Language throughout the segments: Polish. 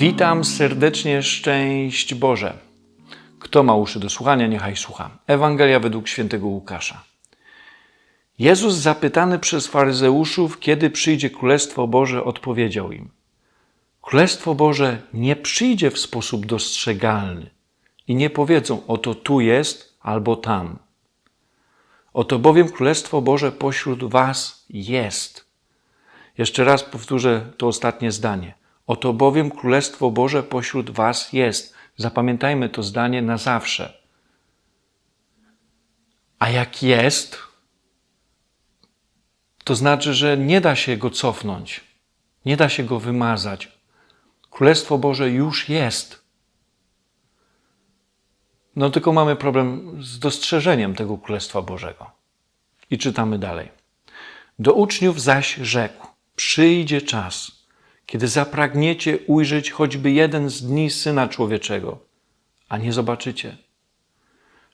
Witam serdecznie, szczęść Boże. Kto ma uszy do słuchania, niechaj słucha. Ewangelia według świętego Łukasza. Jezus zapytany przez faryzeuszów, kiedy przyjdzie Królestwo Boże, odpowiedział im: Królestwo Boże nie przyjdzie w sposób dostrzegalny i nie powiedzą: Oto tu jest albo tam. Oto bowiem Królestwo Boże pośród Was jest. Jeszcze raz powtórzę to ostatnie zdanie. Oto bowiem Królestwo Boże pośród Was jest. Zapamiętajmy to zdanie na zawsze. A jak jest, to znaczy, że nie da się go cofnąć, nie da się go wymazać. Królestwo Boże już jest. No tylko mamy problem z dostrzeżeniem tego Królestwa Bożego. I czytamy dalej. Do uczniów zaś rzekł: Przyjdzie czas, kiedy zapragniecie ujrzeć choćby jeden z dni Syna Człowieczego, a nie zobaczycie.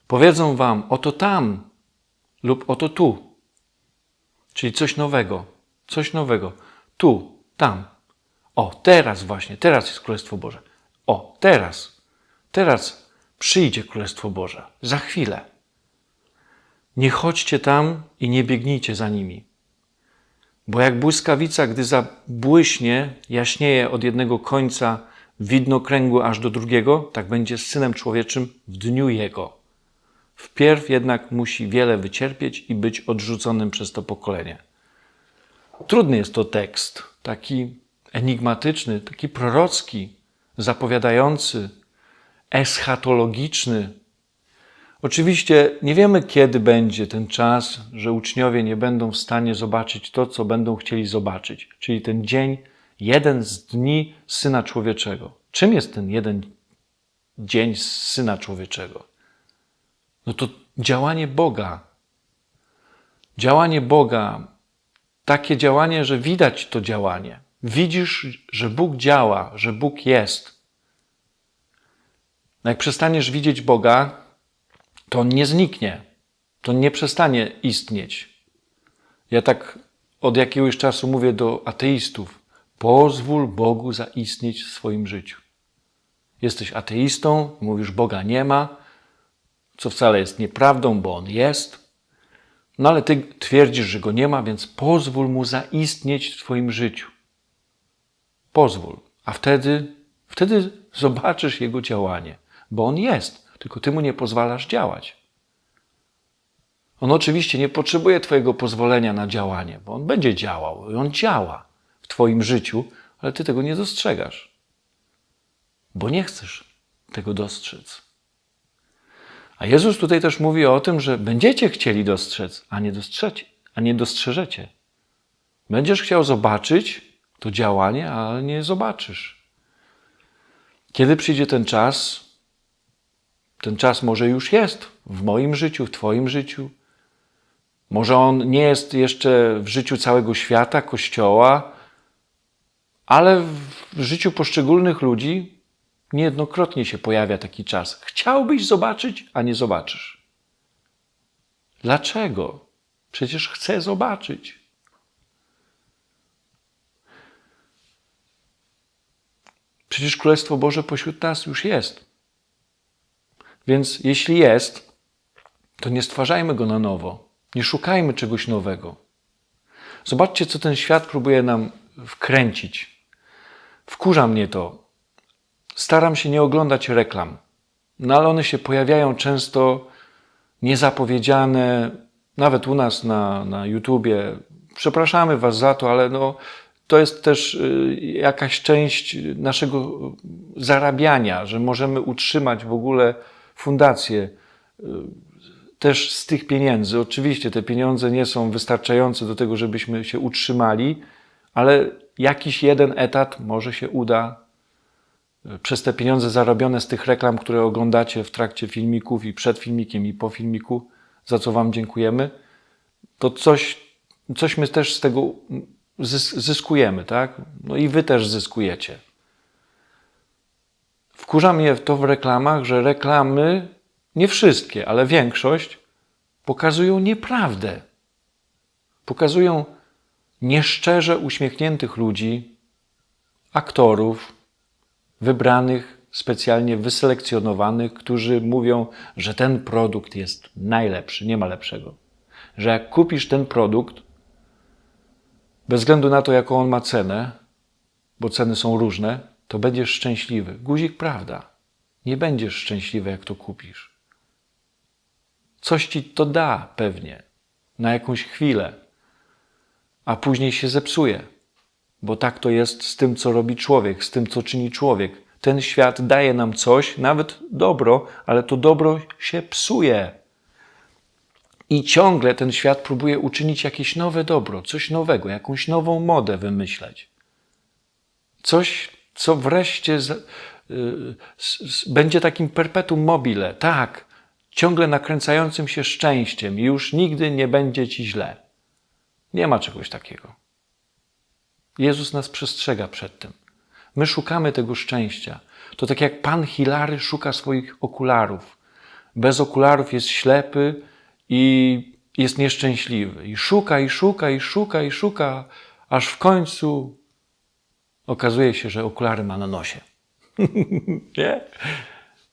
Powiedzą wam: Oto tam lub oto tu. Czyli coś nowego, coś nowego. Tu, tam. O, teraz właśnie, teraz jest Królestwo Boże. O, teraz, teraz przyjdzie Królestwo Boże. Za chwilę. Nie chodźcie tam i nie biegnijcie za nimi. Bo jak błyskawica, gdy zabłyśnie, jaśnieje od jednego końca widnokręgu aż do drugiego, tak będzie z Synem Człowieczym w dniu Jego. Wpierw jednak musi wiele wycierpieć i być odrzuconym przez to pokolenie. Trudny jest to tekst, taki enigmatyczny, taki prorocki, zapowiadający, eschatologiczny. Oczywiście nie wiemy, kiedy będzie ten czas, że uczniowie nie będą w stanie zobaczyć to, co będą chcieli zobaczyć, czyli ten dzień, jeden z dni Syna Człowieczego. Czym jest ten jeden dzień Syna Człowieczego? No to działanie Boga. Działanie Boga, takie działanie, że widać to działanie. Widzisz, że Bóg działa, że Bóg jest. No jak przestaniesz widzieć Boga, to nie zniknie, to nie przestanie istnieć. Ja tak od jakiegoś czasu mówię do ateistów: pozwól Bogu zaistnieć w swoim życiu. Jesteś ateistą, mówisz, Boga nie ma, co wcale jest nieprawdą, bo on jest. No ale ty twierdzisz, że go nie ma, więc pozwól mu zaistnieć w Twoim życiu. Pozwól, a wtedy, wtedy zobaczysz jego działanie, bo on jest, tylko ty mu nie pozwalasz działać. On oczywiście nie potrzebuje Twojego pozwolenia na działanie, bo on będzie działał i on działa w Twoim życiu, ale ty tego nie dostrzegasz, bo nie chcesz tego dostrzec. A Jezus tutaj też mówi o tym, że będziecie chcieli dostrzec, a nie, dostrzecie, a nie dostrzeżecie. Będziesz chciał zobaczyć to działanie, ale nie zobaczysz. Kiedy przyjdzie ten czas, ten czas może już jest w moim życiu, w Twoim życiu. Może on nie jest jeszcze w życiu całego świata, Kościoła, ale w życiu poszczególnych ludzi Niejednokrotnie się pojawia taki czas. Chciałbyś zobaczyć, a nie zobaczysz. Dlaczego? Przecież chcę zobaczyć. Przecież Królestwo Boże pośród nas już jest. Więc jeśli jest, to nie stwarzajmy go na nowo. Nie szukajmy czegoś nowego. Zobaczcie, co ten świat próbuje nam wkręcić. Wkurza mnie to, staram się nie oglądać reklam, no ale one się pojawiają często niezapowiedziane, nawet u nas na, na YouTubie. Przepraszamy Was za to, ale no, to jest też y, jakaś część naszego zarabiania, że możemy utrzymać w ogóle fundację y, też z tych pieniędzy. Oczywiście te pieniądze nie są wystarczające do tego, żebyśmy się utrzymali, ale jakiś jeden etat może się uda przez te pieniądze zarobione z tych reklam, które oglądacie w trakcie filmików i przed filmikiem i po filmiku, za co Wam dziękujemy, to coś, coś my też z tego zyskujemy, tak? No i Wy też zyskujecie. Wkurza mnie to w reklamach, że reklamy, nie wszystkie, ale większość, pokazują nieprawdę. Pokazują nieszczerze uśmiechniętych ludzi, aktorów, wybranych, specjalnie wyselekcjonowanych, którzy mówią, że ten produkt jest najlepszy, nie ma lepszego. Że jak kupisz ten produkt, bez względu na to, jaką on ma cenę, bo ceny są różne, to będziesz szczęśliwy. Guzik, prawda. Nie będziesz szczęśliwy, jak to kupisz. Coś ci to da pewnie, na jakąś chwilę, a później się zepsuje. Bo tak to jest z tym, co robi człowiek, z tym, co czyni człowiek. Ten świat daje nam coś, nawet dobro, ale to dobro się psuje. I ciągle ten świat próbuje uczynić jakieś nowe dobro, coś nowego, jakąś nową modę wymyśleć. Coś, co wreszcie z, y, z, będzie takim perpetuum mobile. Tak, ciągle nakręcającym się szczęściem i już nigdy nie będzie ci źle. Nie ma czegoś takiego. Jezus nas przestrzega przed tym. My szukamy tego szczęścia. To tak jak pan Hilary szuka swoich okularów. Bez okularów jest ślepy i jest nieszczęśliwy. I szuka, i szuka, i szuka, i szuka, aż w końcu okazuje się, że okulary ma na nosie. Nie?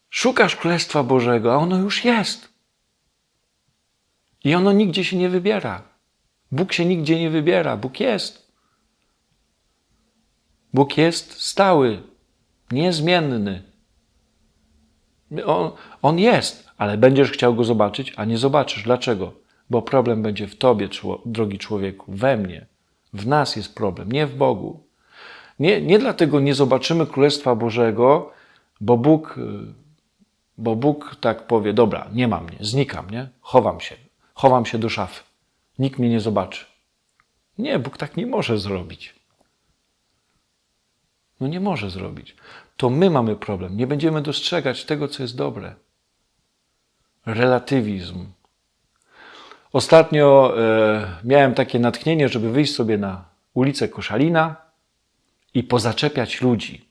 Szukasz Królestwa Bożego, a ono już jest. I ono nigdzie się nie wybiera. Bóg się nigdzie nie wybiera, Bóg jest. Bóg jest stały, niezmienny. On, on jest, ale będziesz chciał go zobaczyć, a nie zobaczysz. Dlaczego? Bo problem będzie w tobie, drogi człowieku, we mnie. W nas jest problem, nie w Bogu. Nie, nie dlatego nie zobaczymy Królestwa Bożego, bo Bóg, bo Bóg tak powie, dobra, nie ma mnie, znikam, nie? Chowam się, chowam się do szafy. Nikt mnie nie zobaczy. Nie, Bóg tak nie może zrobić. No nie może zrobić. To my mamy problem. Nie będziemy dostrzegać tego, co jest dobre. Relatywizm. Ostatnio e, miałem takie natchnienie, żeby wyjść sobie na ulicę Koszalina i pozaczepiać ludzi.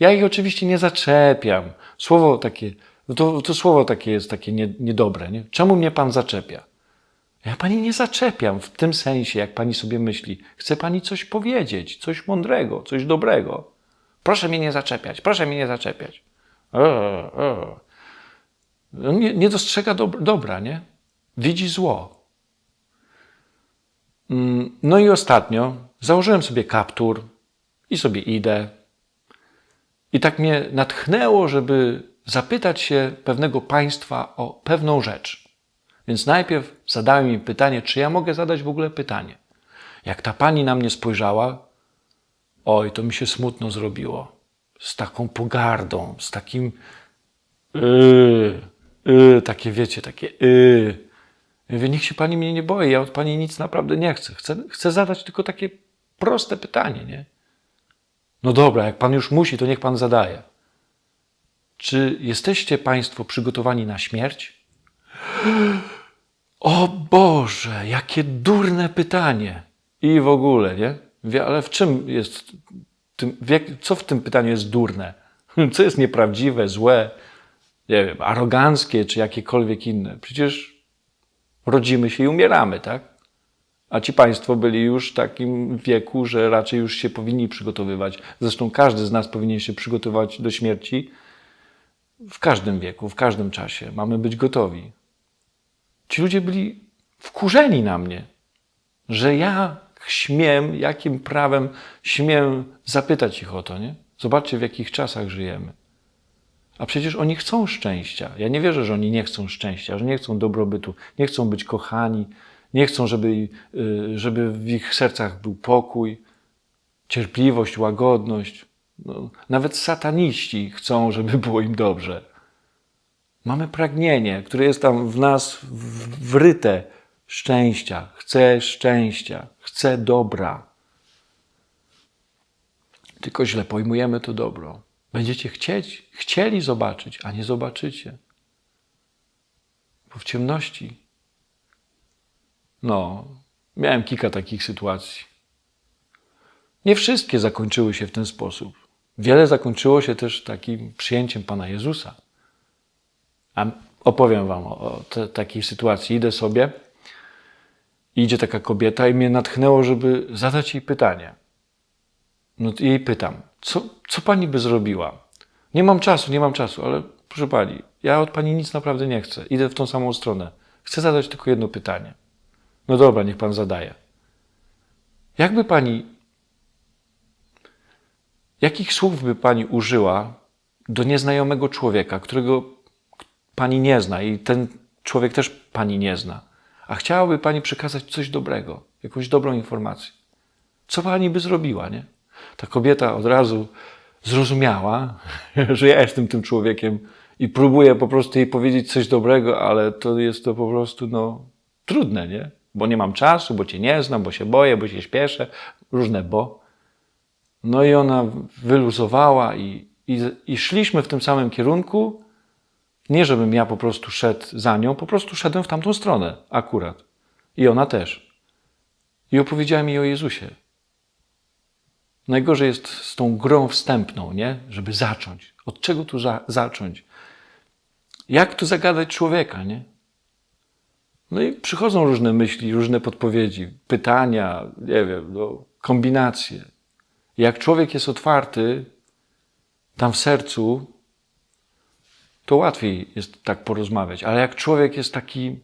Ja ich oczywiście nie zaczepiam. Słowo takie, to, to słowo takie jest takie nie, niedobre. Nie? Czemu mnie pan zaczepia? Ja pani nie zaczepiam w tym sensie, jak pani sobie myśli. Chce pani coś powiedzieć, coś mądrego, coś dobrego. Proszę mnie nie zaczepiać, proszę mnie nie zaczepiać. E, e. Nie, nie dostrzega dobra, nie? Widzi zło. Mm, no i ostatnio założyłem sobie kaptur i sobie idę. I tak mnie natchnęło, żeby zapytać się pewnego państwa o pewną rzecz. Więc najpierw zadałem im pytanie, czy ja mogę zadać w ogóle pytanie. Jak ta pani na mnie spojrzała, oj, to mi się smutno zrobiło. Z taką pogardą, z takim yy, yy, takie wiecie, takie yy. Ja mówię, niech się pani mnie nie boi, ja od pani nic naprawdę nie chcę. Chcę, chcę zadać tylko takie proste pytanie, nie? No dobra, jak pan już musi, to niech pan zadaje. Czy jesteście państwo przygotowani na śmierć? O Boże, jakie durne pytanie. I w ogóle, nie? Ale w czym jest, co w tym pytaniu jest durne? Co jest nieprawdziwe, złe, nie wiem, aroganckie czy jakiekolwiek inne? Przecież rodzimy się i umieramy, tak? A ci państwo byli już w takim wieku, że raczej już się powinni przygotowywać. Zresztą każdy z nas powinien się przygotować do śmierci w każdym wieku, w każdym czasie. Mamy być gotowi. Ci ludzie byli wkurzeni na mnie, że ja śmiem, jakim prawem śmiem zapytać ich o to, nie? Zobaczcie, w jakich czasach żyjemy. A przecież oni chcą szczęścia. Ja nie wierzę, że oni nie chcą szczęścia, że nie chcą dobrobytu, nie chcą być kochani, nie chcą, żeby, y, żeby w ich sercach był pokój, cierpliwość, łagodność. No, nawet sataniści chcą, żeby było im dobrze. Mamy pragnienie, które jest tam w nas wryte szczęścia. Chcę szczęścia, chcę dobra. Tylko źle pojmujemy to dobro. Będziecie chcieć, chcieli zobaczyć, a nie zobaczycie. Bo w ciemności. No, miałem kilka takich sytuacji. Nie wszystkie zakończyły się w ten sposób. Wiele zakończyło się też takim przyjęciem Pana Jezusa. A opowiem Wam o, o te, takiej sytuacji. Idę sobie, idzie taka kobieta i mnie natchnęło, żeby zadać jej pytanie. No i jej pytam, co, co Pani by zrobiła, Nie mam czasu, nie mam czasu, ale proszę pani, ja od pani nic naprawdę nie chcę. Idę w tą samą stronę. Chcę zadać tylko jedno pytanie. No dobra, niech pan zadaje. Jakby pani. Jakich słów by pani użyła do nieznajomego człowieka, którego pani nie zna i ten człowiek też pani nie zna, a chciałaby pani przekazać coś dobrego, jakąś dobrą informację? Co pani by zrobiła, nie? Ta kobieta od razu zrozumiała, że ja jestem tym człowiekiem i próbuję po prostu jej powiedzieć coś dobrego, ale to jest to po prostu no, trudne, nie? Bo nie mam czasu, bo cię nie znam, bo się boję, bo się śpieszę, różne bo. No i ona wyluzowała i, i, i szliśmy w tym samym kierunku. Nie, żebym ja po prostu szedł za nią, po prostu szedłem w tamtą stronę akurat. I ona też. I opowiedziała mi o Jezusie. Najgorzej jest z tą grą wstępną, nie? Żeby zacząć. Od czego tu za zacząć? Jak tu zagadać człowieka, nie? No i przychodzą różne myśli, różne podpowiedzi, pytania, nie wiem, no, kombinacje. Jak człowiek jest otwarty tam w sercu, to łatwiej jest tak porozmawiać. Ale jak człowiek jest taki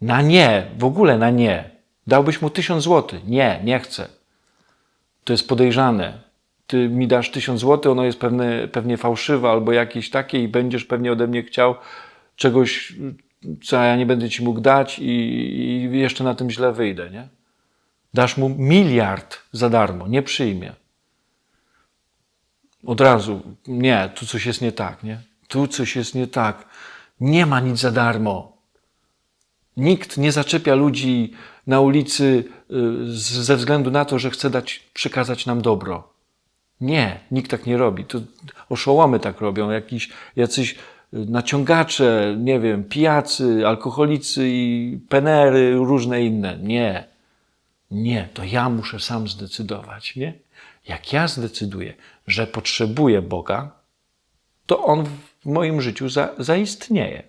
na nie, w ogóle na nie, dałbyś mu tysiąc złotych. Nie, nie chcę. To jest podejrzane. Ty mi dasz tysiąc złotych, ono jest pewne, pewnie fałszywe albo jakieś takie i będziesz pewnie ode mnie chciał czegoś, co ja nie będę ci mógł dać i, i jeszcze na tym źle wyjdę, nie? Dasz mu miliard za darmo, nie przyjmie. Od razu, nie, tu coś jest nie tak, nie? Tu coś jest nie tak. Nie ma nic za darmo. Nikt nie zaczepia ludzi na ulicy y, ze względu na to, że chce dać, przekazać nam dobro. Nie, nikt tak nie robi. To oszołomy tak robią, jakiś, jacyś naciągacze, nie wiem, pijacy, alkoholicy i penery, różne inne. Nie, nie, to ja muszę sam zdecydować, nie? Jak ja zdecyduję, że potrzebuję Boga, to On w moim życiu za, zaistnieje.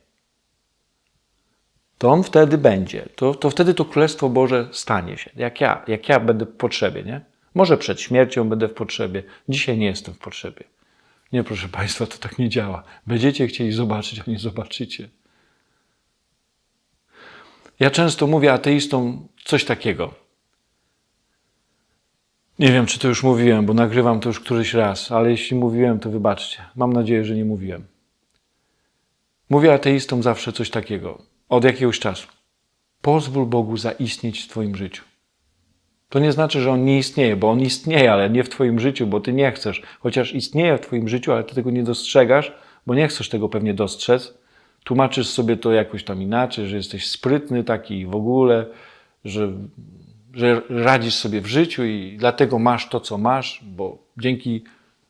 To On wtedy będzie. To, to wtedy to Królestwo Boże stanie się. Jak ja, jak ja będę w potrzebie, nie? Może przed śmiercią będę w potrzebie. Dzisiaj nie jestem w potrzebie. Nie, proszę Państwa, to tak nie działa. Będziecie chcieli zobaczyć, a nie zobaczycie. Ja często mówię ateistom coś takiego. Nie wiem, czy to już mówiłem, bo nagrywam to już któryś raz, ale jeśli mówiłem, to wybaczcie. Mam nadzieję, że nie mówiłem. Mówię ateistom zawsze coś takiego. Od jakiegoś czasu. Pozwól Bogu zaistnieć w Twoim życiu. To nie znaczy, że on nie istnieje, bo on istnieje, ale nie w Twoim życiu, bo Ty nie chcesz. Chociaż istnieje w Twoim życiu, ale Ty tego nie dostrzegasz, bo nie chcesz tego pewnie dostrzec. Tłumaczysz sobie to jakoś tam inaczej, że jesteś sprytny taki w ogóle, że, że radzisz sobie w życiu i dlatego masz to, co masz, bo dzięki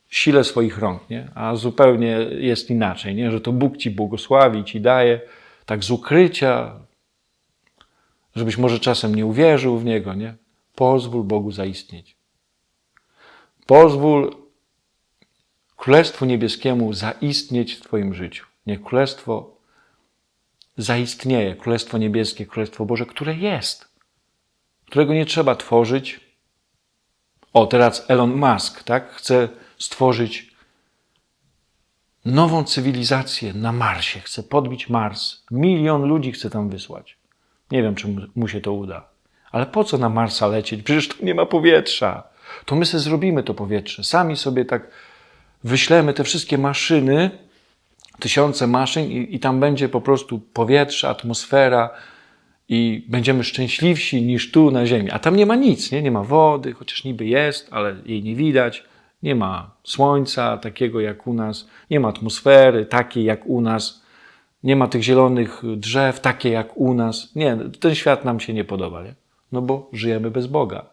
sile swoich rąk, nie? A zupełnie jest inaczej, nie? Że to Bóg Ci błogosławi, Ci daje, tak z ukrycia, żebyś może czasem nie uwierzył w Niego, nie? Pozwól Bogu zaistnieć. Pozwól Królestwu Niebieskiemu zaistnieć w Twoim życiu. Niech Królestwo zaistnieje, Królestwo Niebieskie, Królestwo Boże, które jest, którego nie trzeba tworzyć. O, teraz Elon Musk, tak? Chce stworzyć nową cywilizację na Marsie. Chce podbić Mars. Milion ludzi chce tam wysłać. Nie wiem, czy mu się to uda. Ale po co na Marsa lecieć? Przecież tu nie ma powietrza. To my sobie zrobimy to powietrze. Sami sobie tak wyślemy te wszystkie maszyny, tysiące maszyn i, i tam będzie po prostu powietrze, atmosfera i będziemy szczęśliwsi niż tu na Ziemi. A tam nie ma nic, nie? Nie ma wody, chociaż niby jest, ale jej nie widać. Nie ma słońca takiego jak u nas, nie ma atmosfery takiej jak u nas, nie ma tych zielonych drzew takie jak u nas. Nie, ten świat nam się nie podoba, nie? No bo żyjemy bez Boga.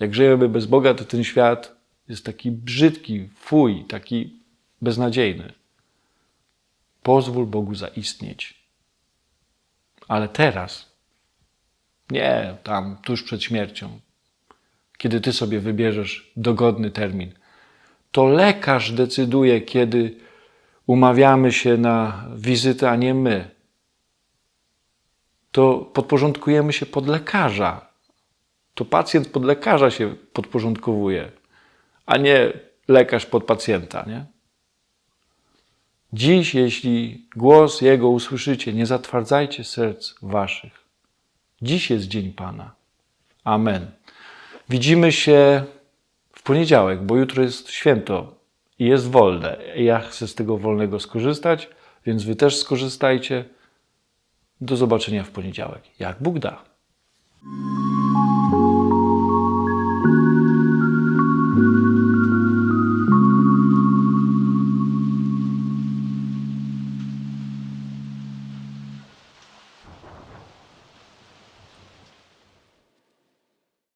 Jak żyjemy bez Boga, to ten świat jest taki brzydki, fuj, taki beznadziejny. Pozwól Bogu zaistnieć. Ale teraz, nie tam tuż przed śmiercią, kiedy ty sobie wybierzesz dogodny termin, to lekarz decyduje, kiedy umawiamy się na wizytę, a nie my to podporządkujemy się pod lekarza. To pacjent pod lekarza się podporządkowuje, a nie lekarz pod pacjenta, nie? Dziś, jeśli głos Jego usłyszycie, nie zatwardzajcie serc waszych. Dziś jest dzień Pana. Amen. Widzimy się w poniedziałek, bo jutro jest święto i jest wolne. Ja chcę z tego wolnego skorzystać, więc wy też skorzystajcie. Do zobaczenia w poniedziałek, jak Bóg da.